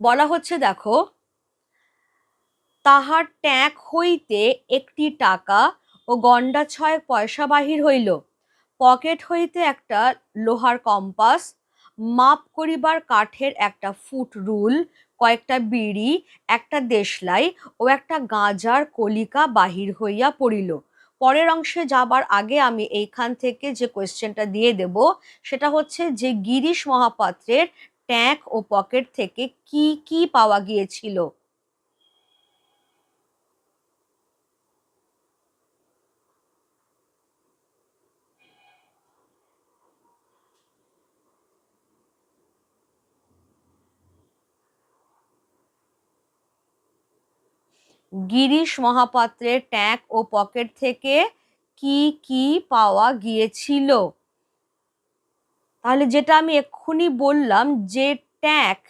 বলা হচ্ছে, দেখো, তাহার ট্যাঁক হইতে একটি টাকা ও গন্ডা ছয় পয়সা বাহির হইল। পকেট হইতে একটা লোহার কম্পাস, মাপ করিবার কাঠের একটা ফুট রুল, কয়েকটা বিড়ি, একটা দেশলাই ও একটা গাঁজার কলিকা বাহির হইয়া পড়িল। পরের অংশে যাবার আগে আমি এইখান থেকে যে কোয়েশ্চেনটা দিয়ে দেব, সেটা হচ্ছে যে গিরিশ মহাপাত্রের ট্যাঙ্ক ও পকেট থেকে কি কি পাওয়া গিয়েছিল? গিরিশ মহাপাত্রের ট্যাঙ্ক ও পকেট থেকে কি কি পাওয়া গিয়েছিল? তাহলে যেটা আমি এক্ষুনি বললাম যে ট্যাঙ্ক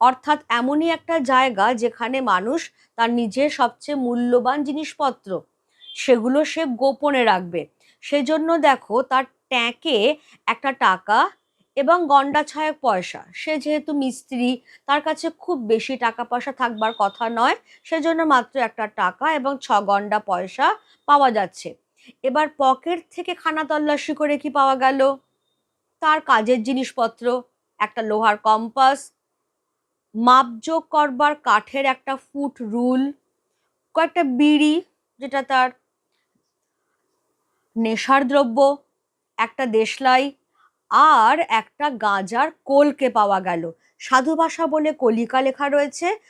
অর্থাৎ এমনই একটা জায়গা যেখানে মানুষ তার নিজের সবচেয়ে মূল্যবান জিনিসপত্র, সেগুলো সে গোপনে রাখবে। সেজন্য দেখো তার ট্যাঁকে একটা টাকা এবং গন্ডা ছয়েক পয়সা। সে যেহেতু মিস্ত্রি, তার কাছে খুব বেশি টাকা পয়সা থাকবার কথা নয়, সেজন্য মাত্র একটা টাকা এবং ছ গন্ডা পয়সা পাওয়া যাচ্ছে। এবার পকেট থেকে খানা তল্লাশি করে কি পাওয়া গেল? তার কাজের জিনিসপত্র, একটা লোহার কম্পাস মাপযোগ করবার কাঠের একটা ফুট রুল, কয়েকটা বিড়ি যেটা তার নেশার দ্রব্য, একটা দেশলাই আর একটা গাঁজার কোলকে পাওয়া গেল। সাধু ভাষা বলে কলিকা লেখা রয়েছে।